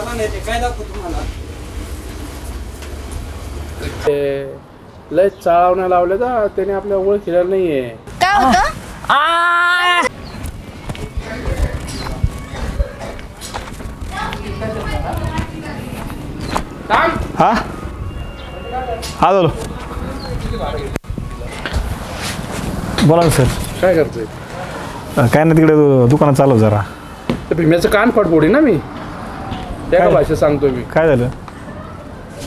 चला नाही ते काय दाखवू तुम्हाला? ते लय चाळवण्या लावल्या तर त्याने आपल्या ओळखीला नाहीये. काय होतं? हा हा झालो. बोला ना सर. काय करतोय? काय नाही तिकडे दुकानात चालव जरा. तर भीम्याचं कान फटफोडी ना मी. त्या? भाषेत सांगतो मी. काय झालं?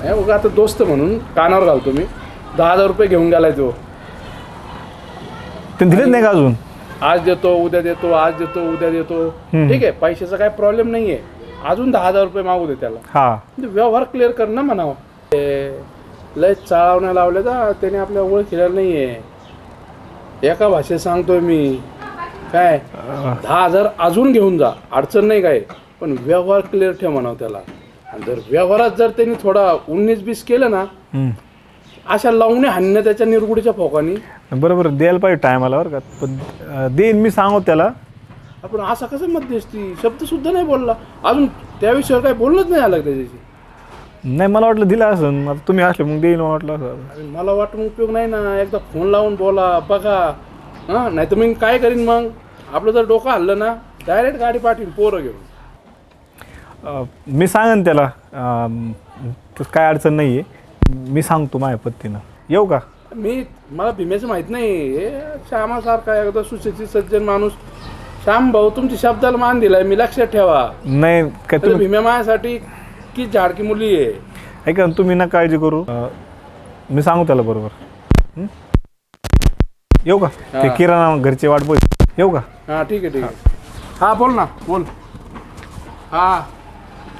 नाही उगा आता दोस्त म्हणून कानावर घालतो मी. दहा हजार रुपये घेऊन गेलाय तो. ते दिलेच नाही का अजून? आज देतो उद्या देतो आज देतो उद्या देतो. ठीक आहे पैशाचा काय प्रॉब्लेम नाहीये. अजून दहा हजार रुपये मागू दे त्याला. हा. म्हणजे व्यवहार क्लिअर कर ना म्हणावं. ते लय चाळवण्या लावल्या तर त्याने आपल्या ओळखीला नाहीये. एका भाषेत सांगतोय मी. काय? दहा हजार अजून घेऊन जा. अडचण नाही काय. पण व्यवहार क्लिअर ठेव म्हणावं त्याला. आणि जर व्यवहारात जर त्यांनी थोडा उन्नीस बीस केलं ना हम्म. अशा लावणे हाणण्या त्याच्या निरगुडीच्या फोकानी. बरोबर द्यायला पाहिजे टायमाला बरं का. पण अ, देईन मी सांगू त्याला. आपण असा कसं मध्यस्थी शब्द सुद्धा नाही बोलला. अजून त्या विषयावर काही बोलणंच नाही आलं त्याच्याशी? नाही मला वाटलं दिलं असं आता तुम्ही असले मग देईन वाटलं असं. अरे मला वाटून उपयोग नाही ना. एकदा फोन लावून बोला बघा. हां? नाही तर मी काय करीन मग? आपलं जर डोकं हल्लं ना डायरेक्ट गाडी पाठवीन पोरं घेऊन. मी सांगेन त्याला अ, काय अडचण नाही आहे मी सांगतो माझ्या पत्तीनं येऊ का? मी मला भीमेचं माहीत नाही हे श्यामासारखा एकदा सुशिक्षित सज्जन माणूस. श्याम भाऊ तुमच्या शब्दाला मान दिलाय मी लक्षात ठेवा. नाही काय तुम्ही भीम्या माझ्यासाठी की झाडकी मुली आहे. ऐका ना तुम्ही ना काळजी करू. अ, मी सांगू त्याला बरोबर. हं? येऊ का? ते हा. किराणा घरची वाट बघ. येऊ का? हां ठीक आहे ठीक आहे. हां बोल ना बोल. हां.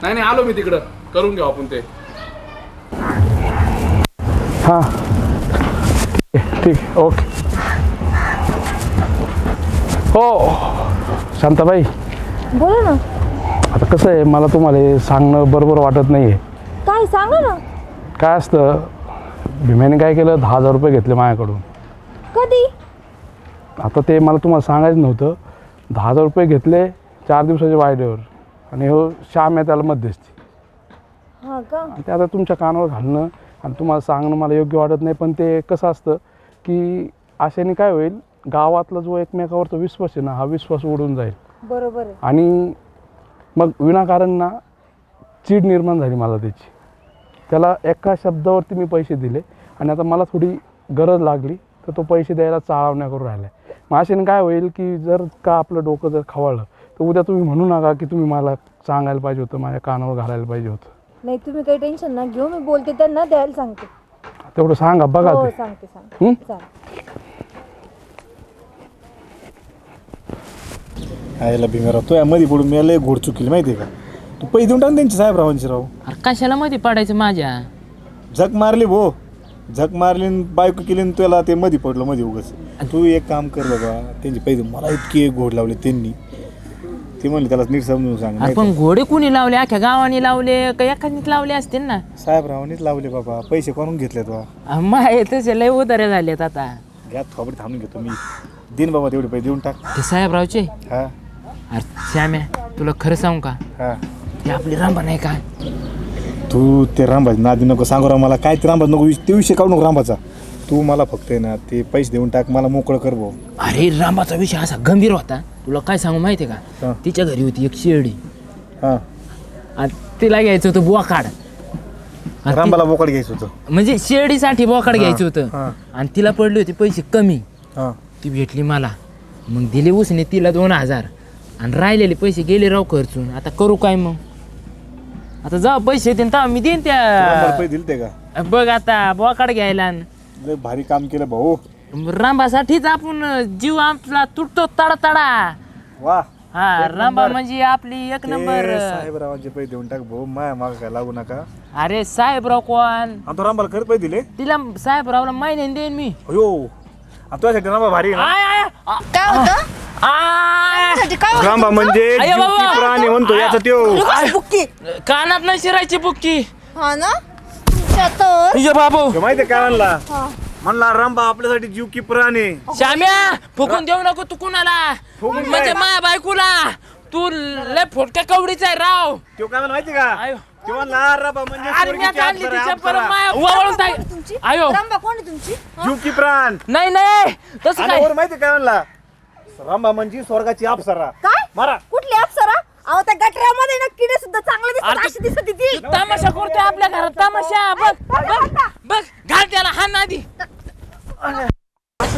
नाही नाही आलो मी तिकडं. करून घेऊ आपण ते. हां. ठीक आहे ओके. हो. शांताबाई. बोला ना. आता कसं आहे मला तुम्हाला हे सांगणं बरोबर वाटत नाही आहे काय सांगा ना. काय असतं भीम्याने काय केलं दहा हजार रुपये घेतले माझ्याकडून. कधी? आता ते मला तुम्हाला सांगायचं नव्हतं. दहा हजार रुपये घेतले चार दिवसाच्या वायद्यावर आणि हो श्याम आहे त्याला मध्यस्थी. हा का? आणि ते आता तुमच्या कानावर घालणं आणि तुम्हाला सांगणं मला योग्य वाटत नाही पण ते कसं असतं की अशाने काय होईल गावातला जो एकमेकावरचा विश्वास आहे ना हा विश्वास उडून जाईल. बरोबर आहे. आणि मग विनाकारण ना चीड निर्माण झाली मला त्याची. त्याला एका शब्दावरती मी पैसे दिले आणि आता मला थोडी गरज लागली तर तो पैसे द्यायला चाळवण्या करून राहिला आहे मग अशाने काय होईल की जर का आपलं डोकं जर खवळलं तर उद्या तुम्ही म्हणू नका की तुम्ही मला सांगायला पाहिजे होतं माझ्या कानावर घालायला पाहिजे होतं. नाही तुम्ही काही टेन्शन ना घेऊ मी बोलते त्यांना द्यायला सांगते. तेवढं सांगा बघा हो ते. सांगते सांगते. हं? चालेल. आयला भीमेराव तो या मध्ये पडून मी लय घोड चुकील माहिती आहे का? तू पैसे देऊन टाक ना त्यांची साहेबरावांची राव. अरे कशाला मध्ये पडायचं माझ्या? झक मारली भो. झक मारली न बायको केली न त्याला ते मध्ये पडलं मध्ये उगाच. तू एक काम कर बाबा त्यांचे पैसे मला इतके घोड लावले त्यांनी. ते म्हणले त्याला नीट समजून सांग अरे नाही पण घोडे कुणी लावले? अख्ख्या गावाने लावले का एखादीच लावले असतील ना? तर साहेबरावांनीच लावले बाबा पैसे कोणून घेतले तो तसे लय उधारे झालेत आता. घ्या थोबडी थांबून घेतो मी. दिन बाबा तेवढे पैसे देऊन टाक. ते साहेबरावचे? हा. अरे श्याम्या तुला खरं सांगू का? हा. ते आपली रांबा नाही का? तू ते रामबाज नादी नको सांगू राव मला. काय ते रामबाज नको विष- ते विषय काढू नको रामबाचा तू मला फक्त आहे ना ते पैसे देऊन टाक मला मोकळं कर भाऊ. अरे रांबाचा विषय असा गंभीर होता. तुला काय सांगू माहितीये हा. का तिच्या घरी होती एक शेरडी. हा. आणि तिला घ्यायचं होतं बोकाड. आणि ती- रामबाला बोकड घ्यायचं होतं. म्हणजे शेरडीसाठी बोकाड घ्यायचं हा. होतं आणि तिला पडले होते पैसे कमी. हा. ती भेटली मला. मग दिले उसने तिला दोन हजार. आणि राहिलेले पैसे गेले राव खर्चून. आता करू काय मग? आता जा पैसे येते तेव्हा मी देईन रामबाला त्या पैसे दिले ते का? बघ आता बोकाड घ्यायला न. लय भारी काम केलं भाऊ. रांबासाठीच आपण जीव आपला तुटतो तडा तडा वा. हा रांबा म्हणजे आपली एक नंबर. ते साहेबरावांचे पैसे देऊन टाक भाऊ माया माग काय लागू नका. अरे साहेबराव कोण? आणि तो रामबाला खरं पैसे दिले? तिला साहेबरावला महिन्याने देईन मी. अयो आणि तुझ्यासाठी रामबा भारी आहे ना? आय, आय, आ, काय होतं? आय. त्यासाठी काय होतं? रामबा म्हणजे बाबा. प्राणी म्हणतो याचा त्यो. बुक्की? कानात नाही शिरायची बुक्की. हा ना? तुझ्या बाबू. माहितीये काय म्हणला. म्हणला रामबा आपल्यासाठी जीव की प्राणी श्याम्या फुकून देऊ नको तू कुणाला. फुकून म्हणजे काय? माझ्या बायकोला. तू लय फोटक्या कवडीचा आहे राव. तो काय म्हणला माहिती का? आयो. तो म्हणला रबा म्हणजे अरे मी स्वर्गीची आणली अप्सरा, तिच्या अप्सरा. परत माया वळून टाक. तुमची? आयो. रंबा कोण आहे तुमची? जीव की प्राण नाही नाही. तसं आणि काय? वर माहिती काय म्हणला रंबा म्हणजे स्वर्गाची अप्सरा. काय? मारा. कुठली अप्सरा अहो त्या गटऱ्यामध्ये ना किडे सुद्धा चांगले दिसतात अशी दिसत होती ती. तू तमाशा करतोय आपल्या घरात तमाशा. बघ बघ बघ. घाल त्याला हा नादी.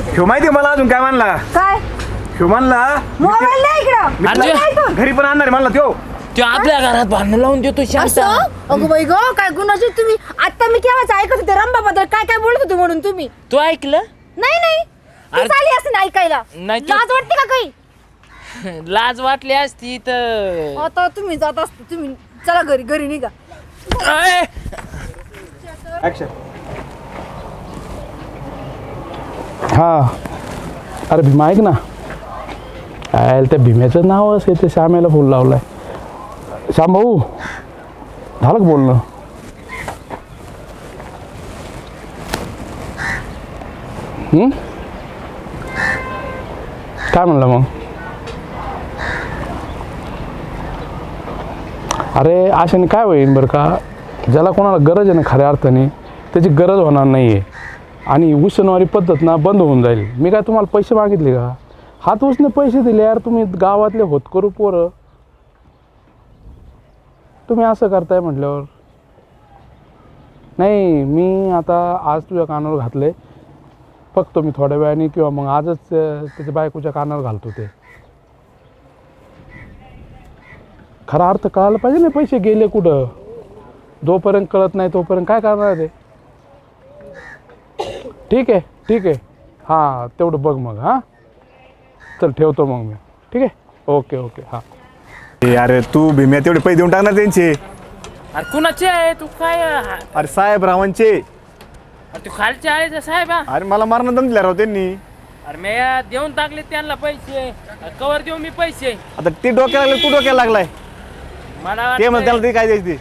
ह्यो माहिती मला अजून काय म्हणला काय? ह्यो म्हणला मोबाईल नाही इकडं? घरी पण आणणार आहे म्हणला त्यो. तो आपल्या घरात भांडण लावून देतो शांत. असं? अगो बाई गो काय गुणाची तुम्ही? आता मी केव्हाच ऐकत होते रंबाबद्दल काय काय बोलत होते म्हणून तुम्ही? तू ऐकलं? नाही नाही. ती अरे- चाली असं ऐकायला. नाही तू- लाज वाटते का काही? लाज वाटली असती तर. आता तुम्ही जात असता तुम्ही चला घरी घरी निघा. हा. अरे भीमा ऐक ना. काय त्या भीम्याचं नाव असे ते श्यामेला फुल लावलाय. श्याम भाऊ झालं का बोलणं? हं? काय म्हणलं मग? अरे अशाने काय होईल बरं का? ज्याला कोणाला गरज आहे ना खऱ्या अर्थाने त्याची गरज होणार नाही आहे आणि उसनवारी पद्धत ना बंद होऊन जाईल. मी काय तुम्हाला पैसे मागितले का? हात उसने पैसे दिले यार तुम्ही गावातले होतकरू पोरं. तुम्ही असं करताय म्हटल्यावर. नाही मी आता आज तुझ्या कानावर घातलं आहे फक्त मी थोड्या वेळाने किंवा मग आजच त्याच्या बायकोच्या कानावर घालतो ते. खरा अर्थ कळायला पाहिजे ना पैसे गेले कुठं? जोपर्यंत कळत नाही तोपर्यंत काय करणार आहे ते? ठीक आहे ठीक आहे. हां तेवढं बघ मग हां? चल ठेवतो मग मी. ठीक आहे? ओके ओके हां. अरे तू भीम्या तेवढे पैसे देऊन टाकणार त्यांचे? अरे कुणाचे आहे? तू काय अरे अरे साहेब रावांचे. तू खालचे आहे का साहेब हा? अरे मला मारणं दम दिला राव त्यांनी. अरे मी देऊन टाकले त्यांना पैसे. कवर देऊ मी पैसे. आता ते डोक्याला लागलं तू डोक्याला लागलाय. मला ते म्हणत त्याला ते काय द्यायचे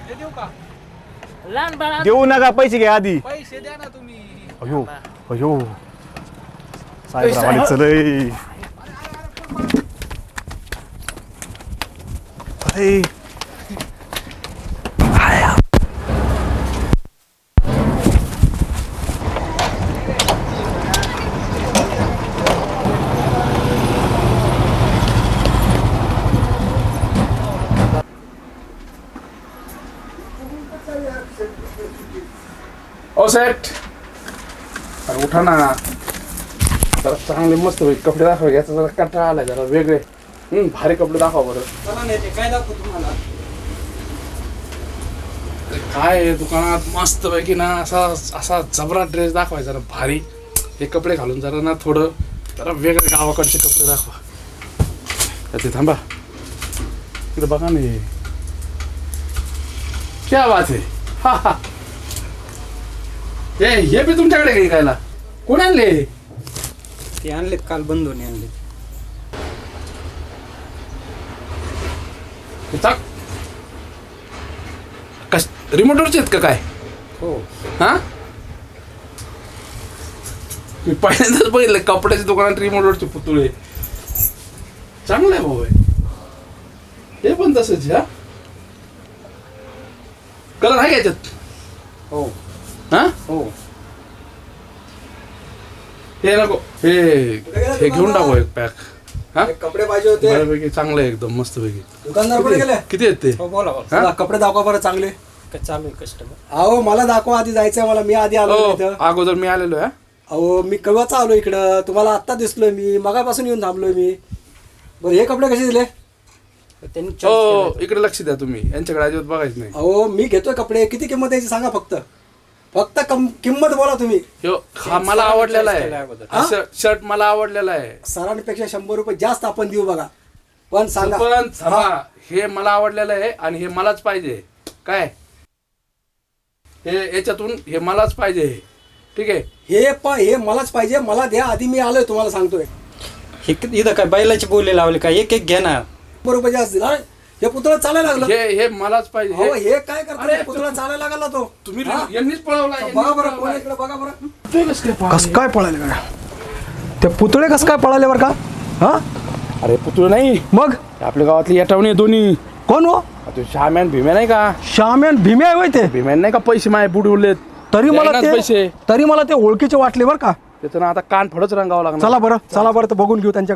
लहान बाळा देऊ नका पैसे घ्या आधी पैसे द्या ना तुम्ही अयो अयो साहेब चल अरे ओ सेट अरे उठा ना. जरा चांगले मस्त होईल कपडे दाखवा याचा जरा कंटाळा आलाय जरा वेगळे. हम्म, भारी कपडे दाखवा बरं. चला काय दाखवू तुम्हाला? अरे काय आहे दुकानात मस्त पैकी ना असा असा जबरा ड्रेस दाखवायचा जरा भारी. हे कपडे घालून जरा ना थोडं जरा वेगळे गावाकडचे कपडे दाखवा. ते थांबा. इकडे बघा ना हे. क्या बात आहे. हा हा. हे हे बी तुमच्याकडे काही खायला कोण आणले? ते आणलेत काल बंधूने आणले हे चाक. कस रिमोटवरचे आहेत का काय? हो. हा? मी पहिल्यांदाच बघितलं कपड्याच्या दुकानात रिमोटवरचे पुतळे. चांगलं आहे भाऊ हे. हे पण तसंच हा? कलर आहे का याच्यात? हो. हा? हो. हे नको. हे हे घेऊन टाकू एक पॅक हा? कपडे पाहिजे होते. बऱ्यापैकी चांगलं आहे एकदम मस्त पैकी दुकानदार कुठे गेले? किती आहेत ते? हो बोला बोला. हा? चला, कपडे दाखवा बरं चांगले. चालू आहे कस्टमर अहो मला दाखवा आधी जायचंय मला. मी आधी आलो हो इथं. अगोदर मी आलेलो आहे. अहो मी कळवाचा आलो इकडं? तुम्हाला आत्ता दिसलोय मी. मगापासून येऊन थांबलोय मी. बरं हे कपडे कसे दिले? त्यांनी हो. इकडे लक्ष द्या तुम्ही. यांच्याकडे अजिबात बघायचं नाही. अहो मी घेतोय कपडे. किती किंमत द्यायची सांगा फक्त. फक्त कम- किंमत बोला तुम्ही. ह्यो, हा मला आवडलेला आहे. हा शर्ट- शर्ट मला आवडलेला आहे. सरांपेक्षा शंभर रुपये जास्त आपण देऊ बघा. पण सांगा. पण थांबा हे. मला आवडलेलं आहे आणि हे मलाच पाहिजे काय? हे याच्यातून हे मलाच पाहिजे ठीक आहे? हे पण हे मलाच पाहिजे. मला द्या आधी मी आलोय तुम्हाला सांगतोय. हे इथं काय बैलाची बोली लावली काय एक एक घ्या ना. शंभर रुपये जास्त दिला. हे पुतळा चालायला लागलं. हे हे मलाच पाहिजे. अहो हे- हे काय करतो अरे, पुतळा चालायला लागला तो. तुम्ही हा? यांनीच पळवला बघा बरं कोण इकडे बघा बरं. यांनीच कस काय पळाले का ते पुतळे कस काय पळाले बरं का? हा? अरे पुतळ नाही. मग? आपल्या गावातली येटावणी आहे दोन्ही. कोण हो? तू शाम्यान भीम्या नाही का? श्याम्यान भीमे आहे होय ते. भीम्यान नाही का पैसे माय बुडवलेत तरी मला द्यायनाच ते पैसे. तरी मला ते ओळखीचे वाटले बरं का? त्याचं ना आता कान फडच रंगावं लागणार. चला बरं चला बरं तर बघून घेऊ त्यांच्या